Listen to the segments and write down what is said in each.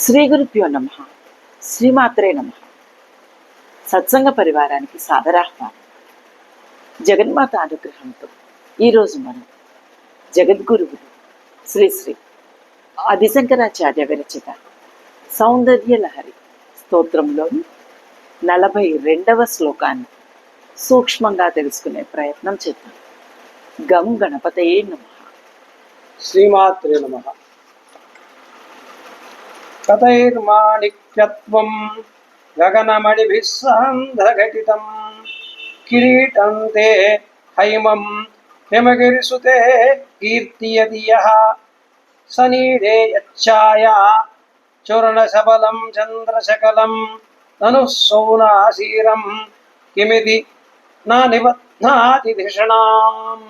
శ్రీ గురుభ్యో నమ. శ్రీమాత్రే నమ. సత్సంగ పరివారానికి సాదరాహ్వానం జగన్మాత అనుగ్రహంతో ఈరోజు మనం జగద్గురువులు శ్రీ శ్రీ ఆదిశంకరాచార్య విరచిత సౌందర్య లహరి స్తోత్రంలోని నలభై రెండవ శ్లోకాన్ని సూక్ష్మంగా తెలుసుకునే ప్రయత్నం చేద్దాం. గం గణపతయే నమ. శ్రీమాత్రే నమ. కథైర్మాణిక్యత్వం గగనమణిభిः సాంధ్రఘటితం కిరీటం తే హైమం హిమగిరిసుతే కీర్తియదియः సనీడే యచ్ఛాయా చూర్ణశబలం చంద్రశకలం నను సౌనాశీరం కిమిది నా నిబధ్నాతి ధిషణాం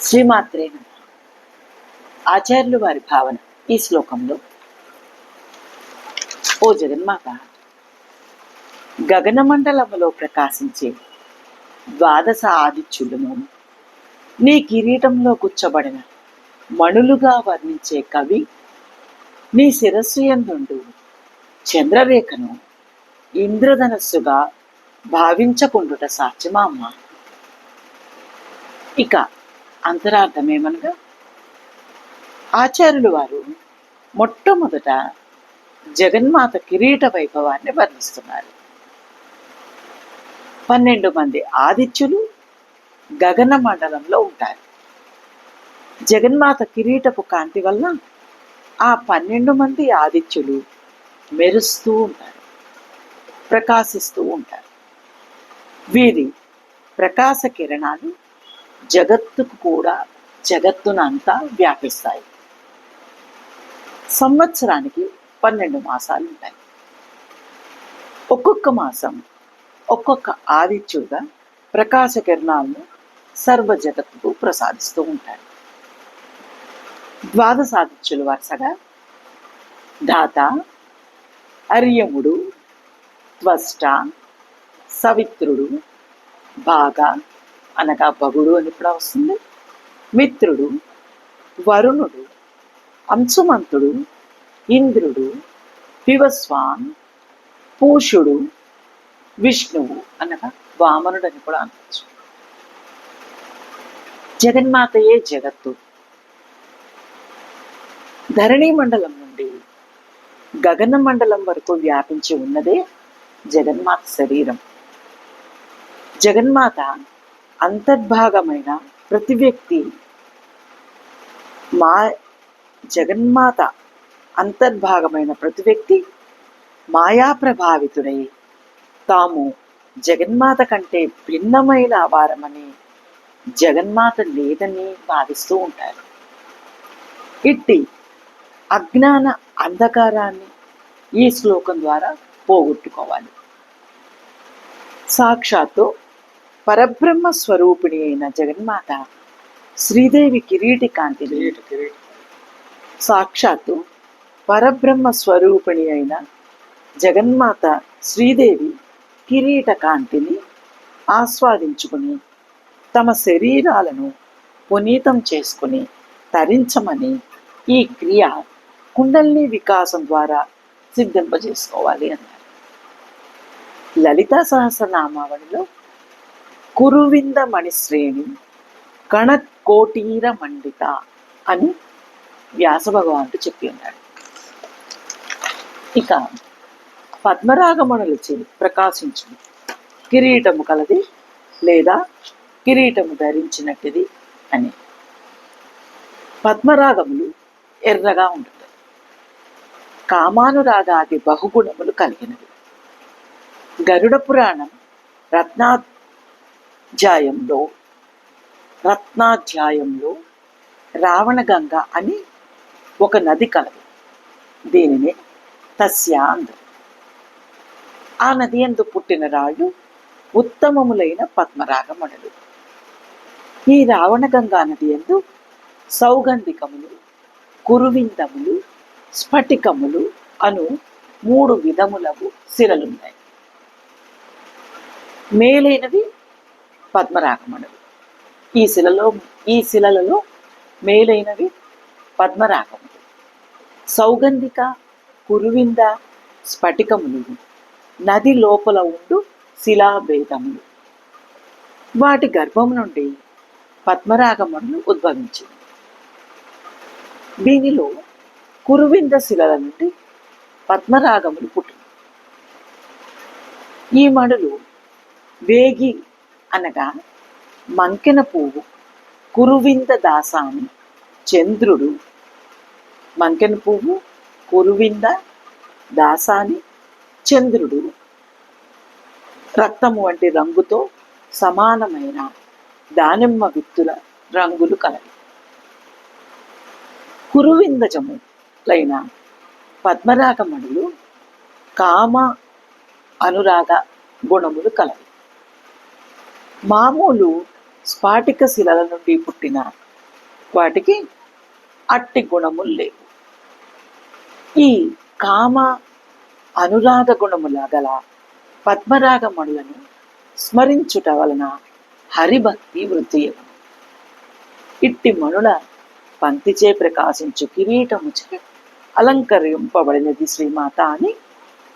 శ్రీమాత్రే నమ ఆచార్యులు వారి భావన. ఈ శ్లోకంలో ఓ జగన్మాత గగనమండలములో ప్రకాశించే ద్వాదశ ఆదిత్యులను నీ కిరీటంలో కూర్చబడిన మణులుగా వర్ణించే కవి నీ శిరస్సు ఎందుండు చంద్రరేఖను ఇంద్రధనస్సుగా భావించకుండుట సాధ్యమా అమ్మ? ఇక అంతరార్థమేమనగా ఆచార్యులు వారు మొట్టమొదట జగన్మాత కిరీట వైభవాన్ని వర్ణిస్తున్నారు. పన్నెండు మంది ఆదిత్యులు గగన మండలంలో ఉంటారు. జగన్మాత కిరీటపు కాంతి వల్ల ఆ పన్నెండు మంది ఆదిత్యులు మెరుస్తూ ఉంటారు ప్రకాశిస్తూ ఉంటారు. వీరి ప్రకాశ కిరణాలు జగత్తుకు కూడా జగత్తునంతా వ్యాపిస్తాయి. సంవత్సరానికి పన్నెండు మాసాలు ఉంటాయి. ఒక్కొక్క మాసం ఒక్కొక్క ఆదిత్యుడుగా ప్రకాశ కిరణాలను సర్వ జగత్తుకు ప్రసాదిస్తూ ఉంటాడు. ద్వాదశాదిత్యులు వరుసగా దాత అర్యముడు త్వష్ట సవిత్రుడు బాగా అనగా భగుడు అని కూడా వస్తుంది. మిత్రుడు వరుణుడు అంశుమంతుడు ఇంద్రుడు వివస్వాన్ పూషుడు విష్ణువు అనగా వామనుడు అని కూడా అనవచ్చు. జగన్మాతయే జగత్తు. ధరణి మండలం నుండి గగన మండలం వరకు వ్యాపించి ఉన్నదే జగన్మాత శరీరం. జగన్మాత అంతర్భాగమైన ప్రతి వ్యక్తి మా జగన్మాత అంతర్భాగమైన ప్రతి వ్యక్తి మాయా ప్రభావితుడై తాము జగన్మాత కంటే భిన్నమైన వారమని జగన్మాత లేదని భావిస్తూ ఉంటారు. ఇట్టి అజ్ఞాన అంధకారాన్ని ఈ శ్లోకం ద్వారా పోగొట్టుకోవాలి. సాక్షాత్తు పరబ్రహ్మ స్వరూపిణి అయిన జగన్మాత శ్రీదేవి కిరీటి కాంతి కిరీటి కిరీటి. సాక్షాత్తు పరబ్రహ్మ స్వరూపిణి అయిన జగన్మాత శ్రీదేవి కిరీట కాంతిని ఆస్వాదించుకుని తమ శరీరాలను పునీతం చేసుకుని తరించమని ఈ క్రియ కుండల్ని వికాసం ద్వారా సిద్ధింపజేసుకోవాలి అన్నారు. లలితా సహస్రనామావళిలో కురువింద మణిశ్రేణి కణకోటీర మండిత అని వ్యాస భగవానుడు చెప్పి ఉన్నాడు. ఇక పద్మరాగమణులచే ప్రకాశించు కిరీటము కలది లేదా కిరీటము ధరించినట్టుది అని. పద్మరాగములు ఎర్రగా ఉంటుంది కామానురాగాది బహుగుణములు కలిగినవి. గరుడ పురాణం రత్నాధ్యాయంలో రత్నాధ్యాయంలో రావణగంగ అని ఒక నది కలదు. దీనిని తస్య అందరు ఆ నది ఎందు పుట్టిన రాళ్ళు ఉత్తమములైన పద్మరాగమణులు. ఈ రావణగంగా నది ఎందు సౌగంధికములు కురువిందములు స్ఫటికములు అను మూడు విధములవు శిలలున్నాయి మేలైనవి పద్మరాగమణులు. ఈ శిలలో ఈ శిలలలో మేలైనవి పద్మరాగము సౌగంధిక కురువింద స్ఫటికములు నది లోపల ఉండు శిలాభేదములు. వాటి గర్భం నుండి పద్మరాగములు ఉద్భవించింది దీనిలో కురువింద శిలల నుండి పద్మరాగములు పుట్టింది ఈ మడులు వేగి అనగా మంకెన పువ్వు కురువింద దాసాని చంద్రుడు మంకెన పువ్వు కురువింద దాసాని చంద్రుడు. రక్తము వంటి రంగుతో సమానమైన దానిమ్మ విత్తుల రంగులు కలవి. కురువిందజములైన పద్మరాగమణులు కామ అనురాగ గుణములు కలవి. మామూలు స్ఫాటిక శిలల నుండి పుట్టిన వాటికి అట్టి గుణములు లేవు. ఈ కామ అనురాగ గుణముల గల పద్మరాగమణులను స్మరించుట వలన హరిభక్తి వృద్ధి ఇట్టి మణుల పంక్తిచే ప్రకాశించు కిరీటముచే అలంకరింపబడినది శ్రీమాత అని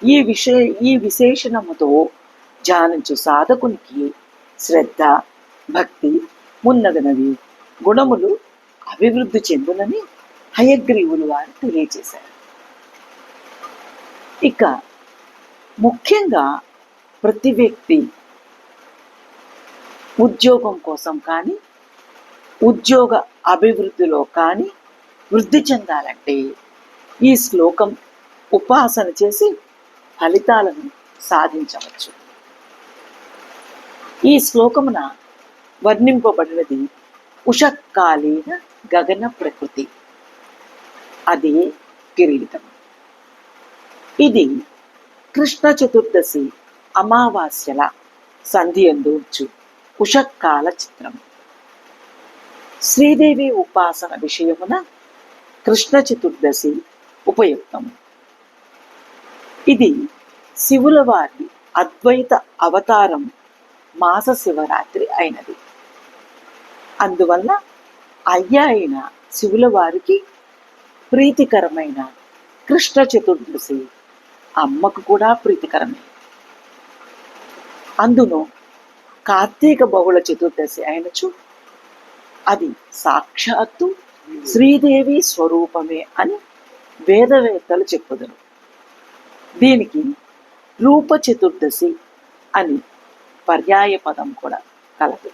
ఈ విషయ ఈ విశేషణముతో ధ్యానించు సాధకునికి శ్రద్ధ భక్తి మున్నగనవి గుణములు అభివృద్ధి చెందునని హయగ్రీవులు వారు తెలియజేశారు ఇక ముఖ్యంగా ప్రతి వ్యక్తి ఉద్యోగం కోసం కానీ ఉద్యోగ అభివృద్ధిలో కానీ వృద్ధి చెందాలంటే ఈ శ్లోకం ఉపాసన చేసి ఫలితాలను సాధించవచ్చు. ఈ శ్లోకమున వర్ణింపబడినది ఉషకాలీన గగన ప్రకృతి. అదే కిరీటం. ఇది కృష్ణ చతుర్దశి అమావాస్యల సంధి వచ్చు. ఉషకాల చిత్రం. శ్రీదేవి ఉపాసన విషయమున కృష్ణ చతుర్దశి ఉపయుక్తం. ఇది శివుల వారి అద్వైత అవతారం మాస శివరాత్రి అయినది. అందువల్ల అయ్య అయిన శివుల వారికి ప్రీతికరమైన కృష్ణ చతుర్దశి అమ్మకు కూడా ప్రీతికరమే. అందును కార్తీక బహుళ చతుర్దశి అయినచు అది సాక్షాత్తు శ్రీదేవి స్వరూపమే అని వేదవేత్తలు చెప్పుదురు. దీనికి రూప చతుర్దశి అని పర్యాయ పదం కూడా కలదు.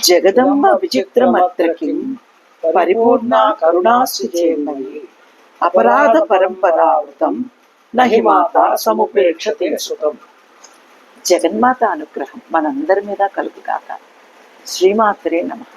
జగదంబ విచిత్రమత్రకి పరిపూర్ణ కరుణాశ్చేమయి అపరాధ పరంపరావృతం నహి మాత సముపేక్షతే సుతం. జగన్మాత అనుగ్రహం మనందరి మీద కలుగుగాక. శ్రీమాత్రే నమః.